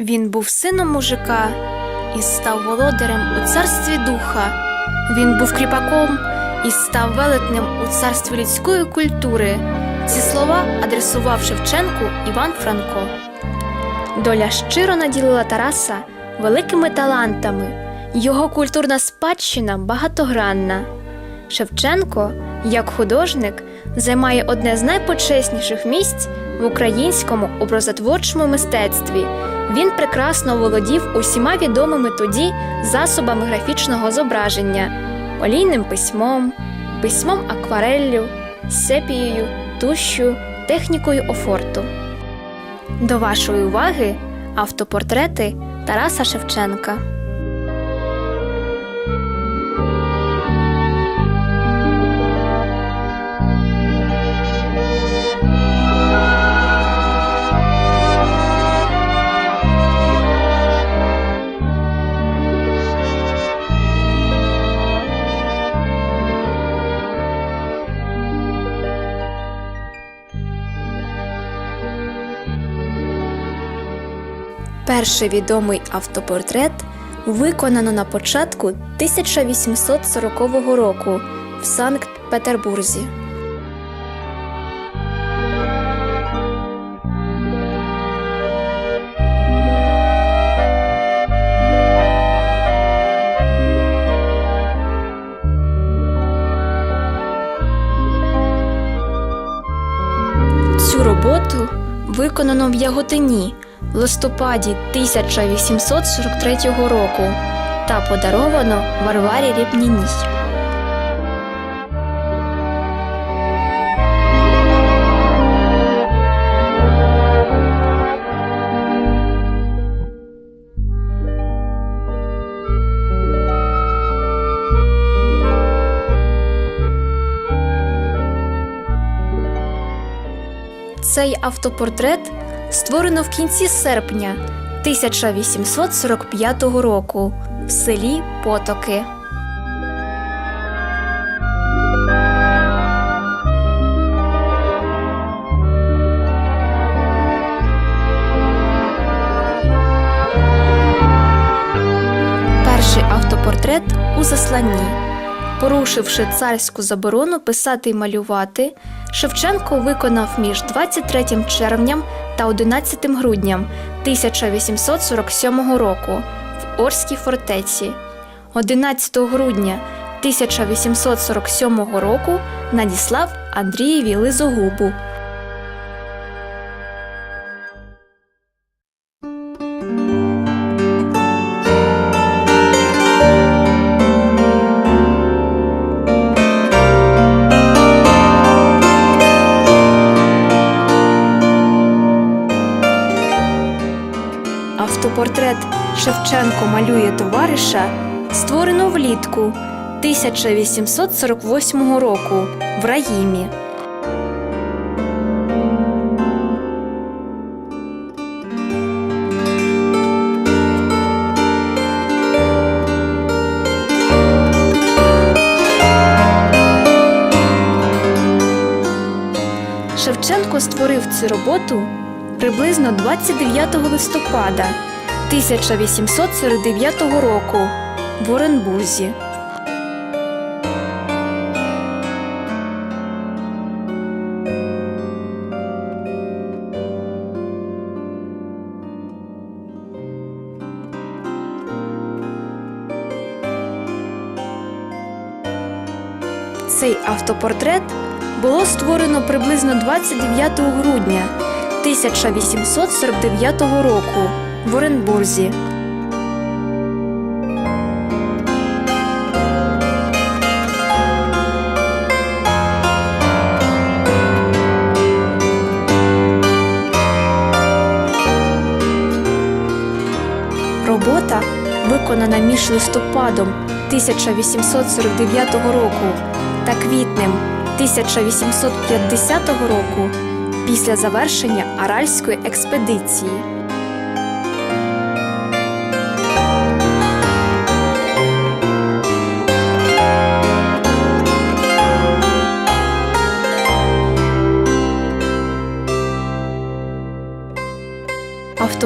Він був сином мужика і став володарем у царстві духа. Він був кріпаком і став велетнем у царстві людської культури. Ці слова адресував Шевченку Іван Франко. Доля щиро наділила Тараса великими талантами. Його культурна спадщина багатогранна. Шевченко, як художник, займає одне з найпочесніших місць в українському образотворчому мистецтві. Він прекрасно володів усіма відомими тоді засобами графічного зображення, олійним письмом, письмом аквареллю, сепією, тушю, технікою офорту. До вашої уваги автопортрети Тараса Шевченка. Перший відомий автопортрет виконано на початку 1840 року в Санкт-Петербурзі. Цю роботу виконано в Яготині в листопаді 1843 року та подаровано Варварі Рєпніній. Цей автопортрет створено в кінці серпня 1845 року в селі Потоки. Перший автопортрет у засланні. Порушивши царську заборону писати й малювати, Шевченко виконав між 23 червням та 11 грудням 1847 року в Орській фортеці. 11 грудня 1847 року надіслав Андрієві Лизогубу. Автопортрет Шевченко малює товариша створено влітку 1848 року в Раїмі. Шевченко створив цю роботу приблизно 29 листопада 1849 року в Оренбурзі. Цей автопортрет було створено приблизно 29 грудня 1849 року в Оренбурзі. Робота виконана між листопадом 1849 року та квітнем 1850 року після завершення Аральської експедиції.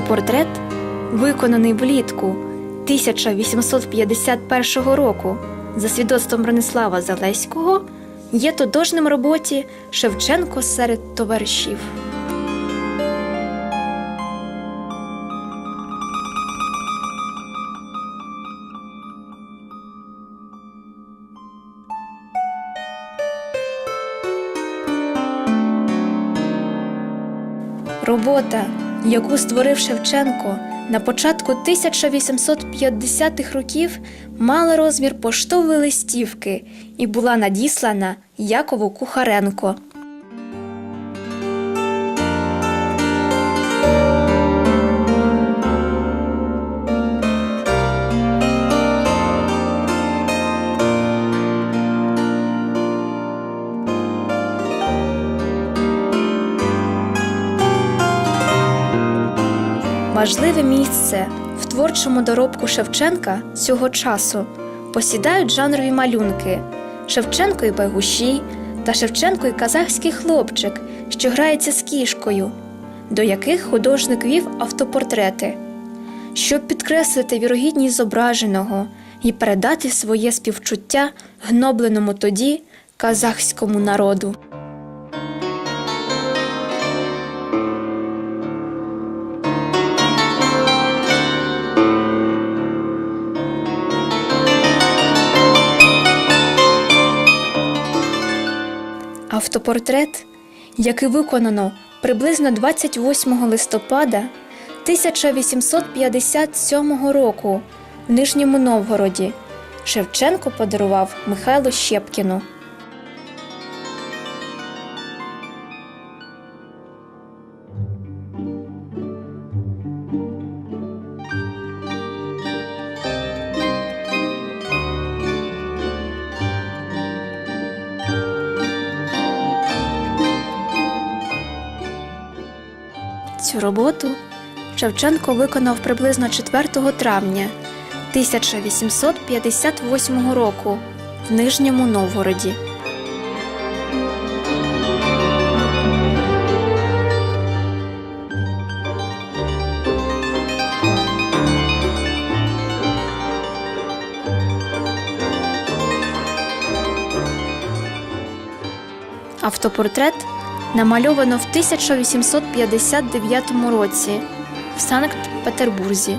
Автопортрет, виконаний влітку 1851 року за свідоцтвом Бронислава Залеського, є тотожним роботі Шевченко серед товаришів. Робота, яку створив Шевченко на початку 1850-х років, мала розмір поштової листівки і була надіслана Якову Кухаренко. Важливе місце в творчому доробку Шевченка цього часу посідають жанрові малюнки Шевченко і Байгуші та Шевченко і казахський хлопчик, що грається з кішкою, до яких художник вів автопортрети, щоб підкреслити вірогідність зображеного і передати своє співчуття гнобленому тоді казахському народу. Автопортрет, який виконано приблизно 28 листопада 1857 року в Нижньому Новгороді, Шевченко подарував Михайлу Щепкіну. Цю роботу Шевченко виконав приблизно 4 травня 1858 року в Нижньому Новгороді. Автопортрет намальовано в 1859 році в Санкт-Петербурзі.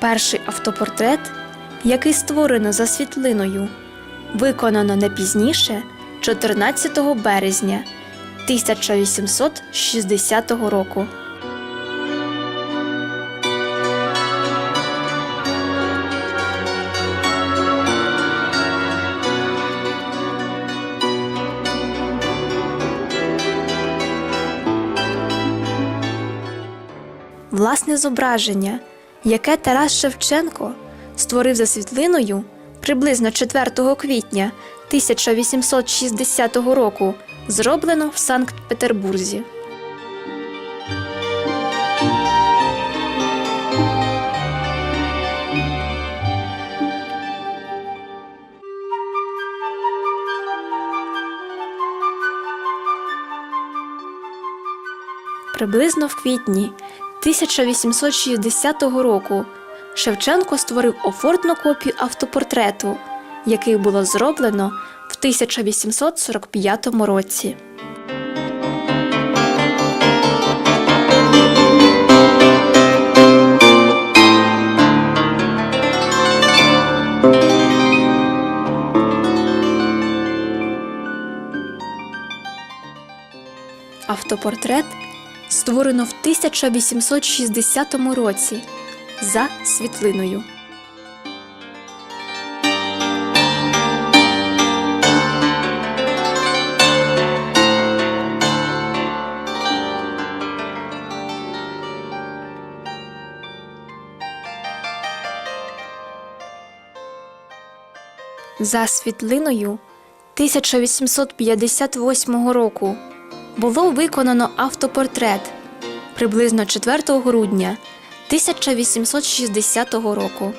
Перший автопортрет, який створено за світлиною, виконано не пізніше 14 березня 1860 року. Власне зображення, яке Тарас Шевченко створив за світлиною приблизно 4 квітня 1860 року, зроблено в Санкт-Петербурзі. Приблизно в квітні 1860 року Шевченко створив офортну копію автопортрету, який було зроблено в 1845 році. Автопортрет створено в 1860 році за світлиною. За світлиною 1858 року було виконано автопортрет, приблизно 4 грудня 1860 року.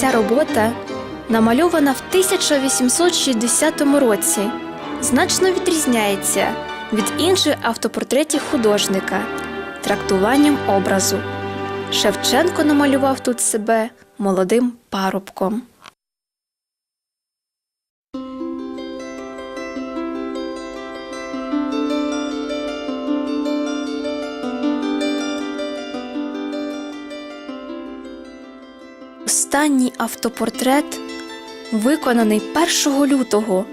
Ця робота намальована в 1860 році, значно відрізняється від інших автопортретів художника трактуванням образу. Шевченко намалював тут себе молодим парубком. Останній автопортрет виконаний 1 лютого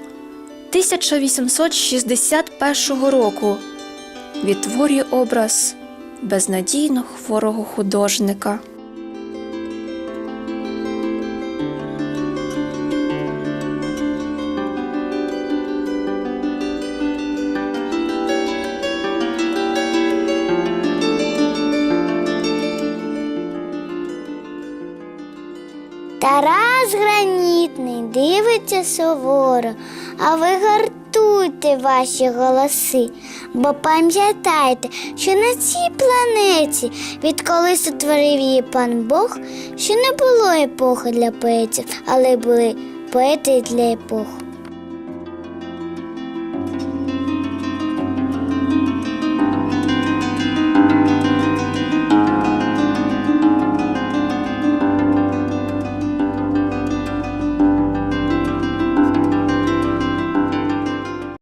1861 року. Відтворює образ безнадійно хворого художника. Дивиться суворо, а ви гартуйте ваші голоси, бо пам'ятайте, що на цій планеті, відколи сотворив її пан Бог, ще не було епохи для поетів, але були поети для епох.